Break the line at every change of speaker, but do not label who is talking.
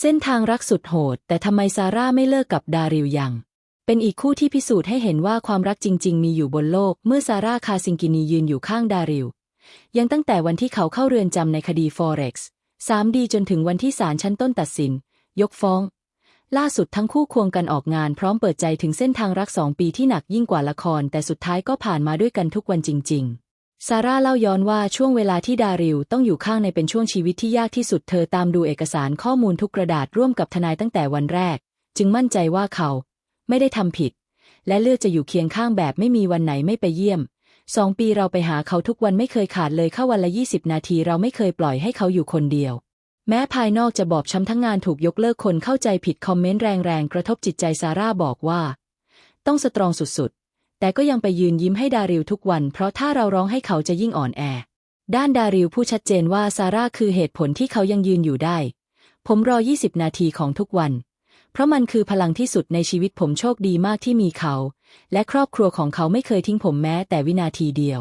เส้นทางรักสุดโหด แต่ทำไมซาร่าไม่เลิกกับดาริลยัง เป็นอีกคู่ที่พิสูจน์ให้เห็นว่าความรักจริง ๆ มีอยู่บนโลก เมื่อซาร่าคาซิงกินียืนอยู่ข้างดาริลยังตั้งแต่วันที่เขาเข้าเรือนจำในคดี Forex 3D จนถึงวันที่ศาลชั้นต้นตัดสิน ยกฟ้อง ล่าสุดทั้งคู่ควงกันออกงานพร้อมเปิดใจถึงเส้นทางรักสองปีที่หนักยิ่งกว่าละคร แต่สุดท้ายก็ผ่านมาด้วยกันทุกวันจริง ๆ ซาร่าเล่าย้อนว่าช่วงเวลาที่ดาริลต้องอยู่ข้างในเป็นช่วงชีวิตที่ยากที่สุดเธอตามดูเอกสารข้อมูลทุกกระดาษร่วมกับทนายตั้งแต่วันแรก จึงมั่นใจว่าเขา ไม่ได้ทำผิด และเลือกจะอยู่เคียงข้างแบบไม่มีวันไหนไม่ไปเยี่ยมสองปีเราไปหาเขาทุกวันไม่เคยขาดเลยเข้าวันละ20นาทีเราไม่เคยปล่อยให้เขาอยู่คนเดียว แม้ภายนอกจะบอบช้ำทั้งงานถูกยกเลิกคนเข้าใจผิดคอมเมนต์แรงๆกระทบจิตใจซาร่าบอกว่า ต้องสตรองสุดๆ แต่ก็ยังไปยืนยิ้มให้ดาริลทุกวัน เพราะถ้าเราร้องให้เขาจะยิ่งอ่อนแอ ด้านดาริลผู้ชัดเจนว่าซาร่าคือเหตุผลที่เขายังยืนอยู่ได้ ผมรอ 20 นาทีของทุกวัน เพราะมันคือพลังที่สุดในชีวิตผมโชคดีมากที่มีเขา และครอบครัวของเขาไม่เคยทิ้งผมแม้แต่วินาทีเดียว